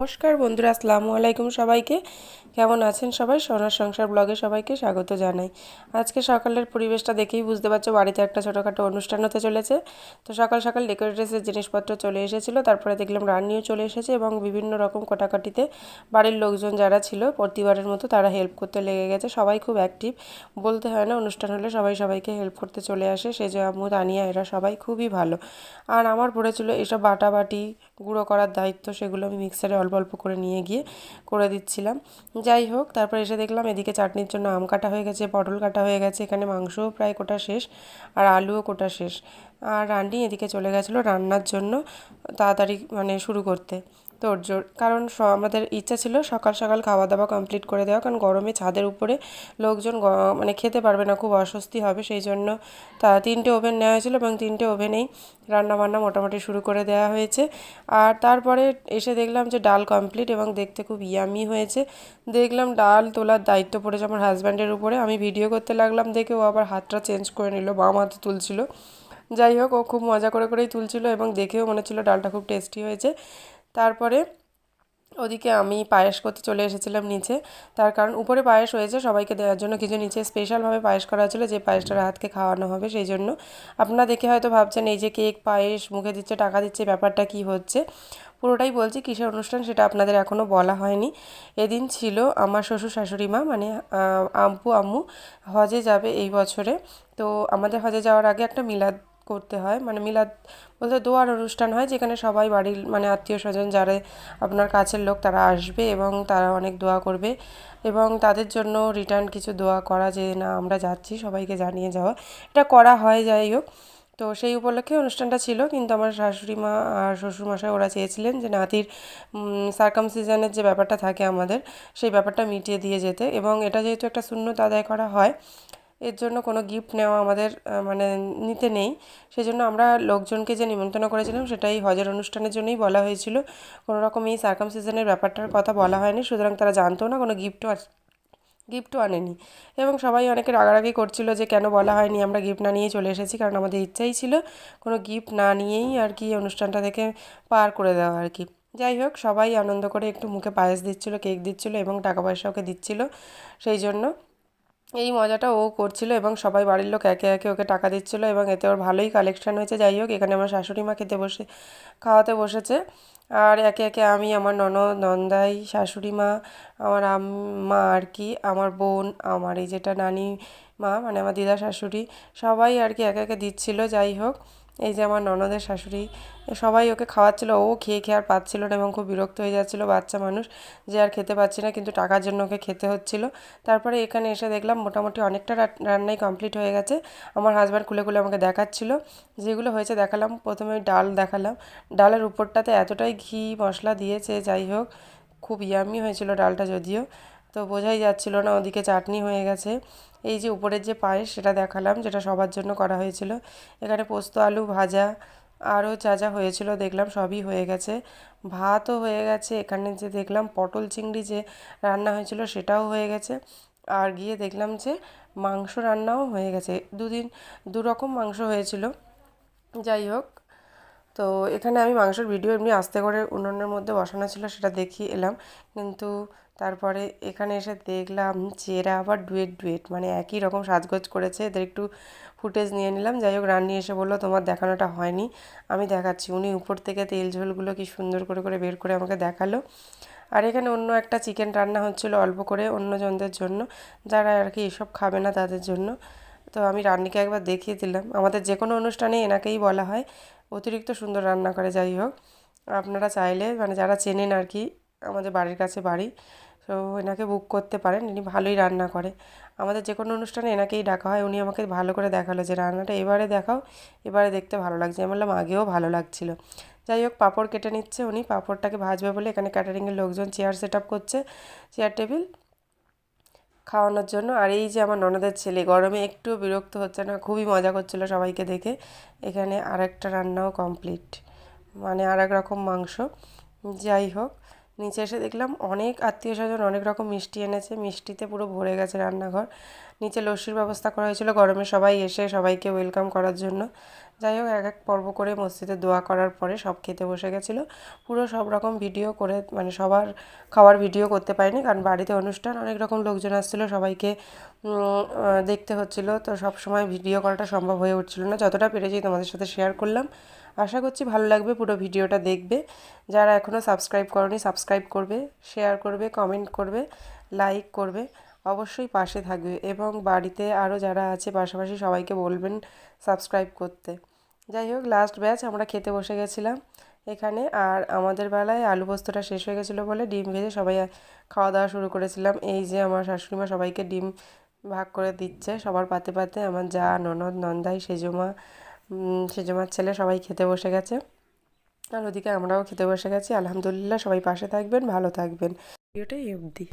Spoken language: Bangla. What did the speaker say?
নমস্কার বন্ধুরা, আসসালামু আলাইকুম সবাইকে। কেমন আছেন সবাই? সোনার সংসার ব্লগে সবাইকে স্বাগত জানাই। আজকে সকালের পরিবেশটা দেখেই বুঝতে পারছ, বাড়িতে একটা ছোটোখাটো অনুষ্ঠান হতে চলেছে। তো সকাল সকাল ডেকোরেটেসের জিনিসপত্র চলে এসেছিল, তারপরে দেখলাম রান্নিও চলে এসেছে এবং বিভিন্ন রকম কাটাকাটিতে বাড়ির লোকজন যারা ছিল, প্রতিবারের মতো তারা হেল্প করতে লেগে গেছে। সবাই খুব অ্যাক্টিভ। বলতে হয় না, অনুষ্ঠান হলে সবাই সবাইকে হেল্প করতে চলে আসে। সে যে আমু তানিয়া, এরা সবাই খুবই ভালো। আর আমার পড়েছিল এসব বাটাবাটি, গুঁড়ো করার দায়িত্ব, সেগুলো আমি মিক্সারে অল্প অল্প করে নিয়ে গিয়ে করে দিচ্ছিলাম। যাই হোক, তারপর এসে দেখলাম এদিকে চাটনির জন্য আম কাটা হয়ে গেছে, পটল কাটা হয়ে গেছে, এখানে মাংসও প্রায় কোটা শেষ আর আলুও কোটা শেষ। আর রান্নি এদিকে চলে গেছিল রান্নার জন্য তাড়াতাড়ি মানে শুরু করতে। তোড়জোড় কারণ আমাদের ইচ্ছা ছিল সকাল সকাল খাওয়া দাওয়া কমপ্লিট করে দেওয়া, কারণ গরমে ছাদের উপরে লোকজন মানে খেতে পারবে না, খুব অস্বস্তি হবে, সেই জন্য তা তিনটে ওভেন নেওয়া হয়েছিল এবং তিনটে ওভেনেই রান্নাবান্না মোটামুটি শুরু করে দেওয়া হয়েছে। আর তারপরে এসে দেখলাম যে ডাল কমপ্লিট এবং দেখতে খুব ইয়ামি হয়েছে। দেখলাম ডাল তোলার দায়িত্ব পড়েছে আমার হাজব্যান্ডের উপরে। আমি ভিডিও করতে লাগলাম দেখে ও আবার হাতটা চেঞ্জ করে নিল বাম হাতে তুলছিল। যাই হোক, ও খুব মজা করে করেই তুলছিল এবং দেখেও মনে হচ্ছিল ডালটা খুব টেস্টি হয়েছে। তারপরে ওদিকে আমি পায়েস করতে চলে এসেছিলাম নিচে। তার কারণ উপরে পায়েস হয়েছে, সবাইকে দেওয়ার জন্য কিছু নিচে স্পেশালভাবে পায়েস করা হয়েছিল, যে পায়েসটা রাতকে খাওয়ানো হবে সেই জন্য। আপনারা দেখে হয়তো ভাবছেন, এই যে কেক, পায়েস, মুখে দিচ্ছে, টাকা দিচ্ছে, ব্যাপারটা কি হচ্ছে? পুরোটাই বলছি, কিসের অনুষ্ঠান সেটা আপনাদের এখনও বলা হয়নি। এদিন ছিল আমার শ্বশুর শাশুড়ি মা মানে আম্পু আম্মু হজে যাবে এই বছরে। তো আমাদের হজে যাওয়ার আগে একটা মিলাদ করতে হয়। মানে মিলাদ বলতে দোয়ার অনুষ্ঠান হয় যেখানে সবাই বাড়ির মানে আত্মীয় স্বজন যারা আপনার কাছের লোক তারা আসবে এবং তারা অনেক দোয়া করবে এবং তাদের জন্য রিটার্ন কিছু দোয়া করা যে না আমরা যাচ্ছি, সবাইকে জানিয়ে যাওয়া। এটা করা হয়, যাই হোক। তো সেই উপলক্ষে অনুষ্ঠানটা ছিল কিন্তু আমার শাশুড়ি মা আর শ্বশুরমশাই ওরা চেয়েছিলেন যে নাতির সার্কামসিজনের যে ব্যাপারটা থাকে আমাদের, সেই ব্যাপারটা মিটিয়ে দিয়ে যেতে এবং এটা যেহেতু একটা শূন্যতা আদায় করা হয় এর জন্য কোনো গিফট নেওয়া আমাদের মানে নিতে নেই। সেই জন্য আমরা লোকজনকে যে নিমন্ত্রণ করেছিলাম সেটাই হজের অনুষ্ঠানের জন্যই বলা হয়েছিল। কোনো রকম এই সার্কামসিজনের ব্যাপারটার কথা বলা হয়নি, সুতরাং তারা জানতো না, কোনো গিফটও গিফটও আনেনি। এবং সবাই অনেকে রাগারাগি করছিল যে কেন বলা হয়নি, আমরা গিফট না নিয়ে চলে এসেছি, কারণ আমাদের ইচ্ছাই ছিল কোনো গিফট না নিয়েই আর কি অনুষ্ঠানটা থেকে পার করে দেওয়া আর কি। যাই হোক, সবাই আনন্দ করে একটু মুখে পায়েস দিচ্ছিল কেক দিচ্ছিল এবং টাকা পয়সা ওকে দিচ্ছিল, সেই জন্য এই মজাটা ও করছিল এবং সবাই বাড়ির লোক একে একে ওকে টাকা দিচ্ছিল এবং এতে ওর ভালোই কালেকশন হয়েছে। যাই হোক, এখানে আমার শাশুড়ি মা খেতে বসে, খাওয়াতে বসেছে। আর একে একে আমি, আমার ননদ, নন্দাই, শাশুড়ি মা, আমার মা আর কি, আমার বোন, আমার এই যেটা নানি মা মানে আমার দিদা, শাশুড়ি, সবাই আর কি একে একে দিচ্ছিল। যাই হোক এই যে আমার ননদের শাশুড়ি, সবাই ওকে খাওয়াচ্ছিলো, ও খেয়ে খেয়ে আর পাচ্ছিল না এবং খুব বিরক্ত হয়ে যাচ্ছিল বাচ্চা মানুষ যে আর খেতে পাচ্ছি না, কিন্তু টাকার জন্য ওকে খেতে হচ্ছিল। তারপরে এখানে এসে দেখলাম মোটামুটি অনেকটা রান্নাই কমপ্লিট হয়ে গেছে। আমার হাজব্যান্ড খুলে খুলে আমাকে দেখাচ্ছিল। যেগুলো হয়েছে দেখালাম, প্রথমে ডাল দেখালাম। ডালের উপরটাতে এতটাই ঘি মশলা দিয়েছে, যাই হোক, খুব ইয়ামি হয়েছিল ডালটা যদিও। তো বোঝাই যাচ্ছিল না, ওদিকে চাটনি হয়ে গেছে। এই যে উপরের যে পায়েস, সেটা দেখালাম, যেটা সবার জন্য করা হয়েছিল। এখানে পোস্ত, আলু ভাজা, আরও যা যা হয়েছিল দেখলাম, সবই হয়ে গেছে। ভাতও হয়ে গেছে, এখানে যে দেখলাম পটল চিংড়ি যে রান্না হয়েছিল, সেটাও হয়ে গেছে। আর গিয়ে দেখলাম যে মাংস রান্নাও হয়ে গেছে। দুদিন দু রকম মাংস হয়েছিল। যাই হোক তো এখানে আমি মাংসের ভিডিও এমনি আস্তে করে উনুনের মধ্যে বসানো ছিল, সেটা দেখিয়ে এলাম। কিন্তু তারপরে এখানে এসে দেখলাম যে এরা আবার ডুয়েট ডুয়েট মানে একই রকম সাজগোজ করেছে। এদের একটু ফুটেজ নিয়ে নিলাম। যাই হোক, রান্নি এসে বলল, তোমার দেখানোটা হয়নি। আমি দেখাচ্ছি। উনি উপর থেকে তেল ঝোলগুলো কি সুন্দর করে করে বের করে আমাকে দেখাল। আর এখানে অন্য একটা চিকেন রান্না হচ্ছিল অল্প করে অন্য জনদের জন্য। যারা আর কি এসব খাবে না তাদের জন্য। তো আমি রান্নিকে একবার দেখিয়ে দিলাম। আমাদের যে কোনো অনুষ্ঠানে এনাকেই বলা হয়। অতিরিক্ত সুন্দর রান্না করে, যাই হোক। আপনারা চাইলে মানে যারা চেনেন আর কি, আমাদের বাড়ির কাছে বাড়ি, তো এনাকে বুক করতে পারেন, ইনি ভালোই রান্না করে। আমাদের যে কোনো অনুষ্ঠানে এনাকেই ডাকা হয়, উনি আমাকে ভালো করে দেখাল যে রান্নাটা এবারে দেখাও, এবারে দেখতে ভালো লাগছে। আমি বললাম, আগেও ভালো লাগছিল। যাই হোক, পাঁপড় কেটে নিচ্ছে উনি। পাঁপড়টাকে ভাজবে বলে এখানে ক্যাটারিংয়ের লোকজন চেয়ার সেট আপ করছে চেয়ার টেবিল খাওয়ানোর জন্য। আর এই যে আমার ননদের ছেলে, গরমে একটু বিরক্ত হচ্ছে না, খুবই মজা করছিল সবাইকে দেখে। এখানে আরেকটা রান্নাও কমপ্লিট মানে আর এক রকম মাংস। যাই হোক, নিচে এসে দেখলাম অনেক আত্মীয় স্বজন অনেক রকম মিষ্টি এনেছে। মিষ্টিতে পুরো ভরে গেছে রান্নাঘর। নিচে লস্যির ব্যবস্থা করা হয়েছিল গরমে সবাই এসে সবাইকে ওয়েলকাম করার জন্য। যাই হোক, এক এক পর্ব করে মসজিদে দোয়া করার পরে সব খেতে বসে গেছিল। পুরো সব রকম ভিডিও করে মানে সবার খাওয়ার ভিডিও করতে পারিনি, কারণ বাড়িতে অনুষ্ঠান, অনেক রকম লোকজন আসছিল, সবাইকে দেখতে হচ্ছিল। তো সব সময় ভিডিও করাটা সম্ভব হয়ে উঠছিলো না। যতটা পেরেছি তোমাদের সাথে শেয়ার করলাম। আশা করছি ভালো লাগবে, পুরো ভিডিওটা দেখবে। যারা এখনও সাবস্ক্রাইব করনি সাবস্ক্রাইব করবে শেয়ার করবে কমেন্ট করবে লাইক করবে। অবশ্যই পাশে থাকবে এবং বাড়িতে আরও যারা আছে পাশাপাশি সবাইকে বলবেন সাবস্ক্রাইব করতে। যাই হোক লাস্ট ব্যাচ আমরা খেতে বসে গেছিলাম এখানে আর আমাদের বেলায় আলু পোস্তটা শেষ হয়ে গেছিল বলে ডিম ভেজে সবাই খাওয়া দাওয়া শুরু করেছিলাম। এই যে আমার শাশুড়ি মা সবাইকে ডিম ভাগ করে দিচ্ছে। সবার পাতে পাতে আমার যা, ননদ, নন্দাই, সেজমা সেজমার ছেলে সবাই খেতে বসে গেছে। আর ওদিকে আমরাও খেতে বসে গেছি। আলহামদুলিল্লাহ সবাই পাশে থাকবেন, ভালো থাকবেন। ভিডিওটা এই অবধি।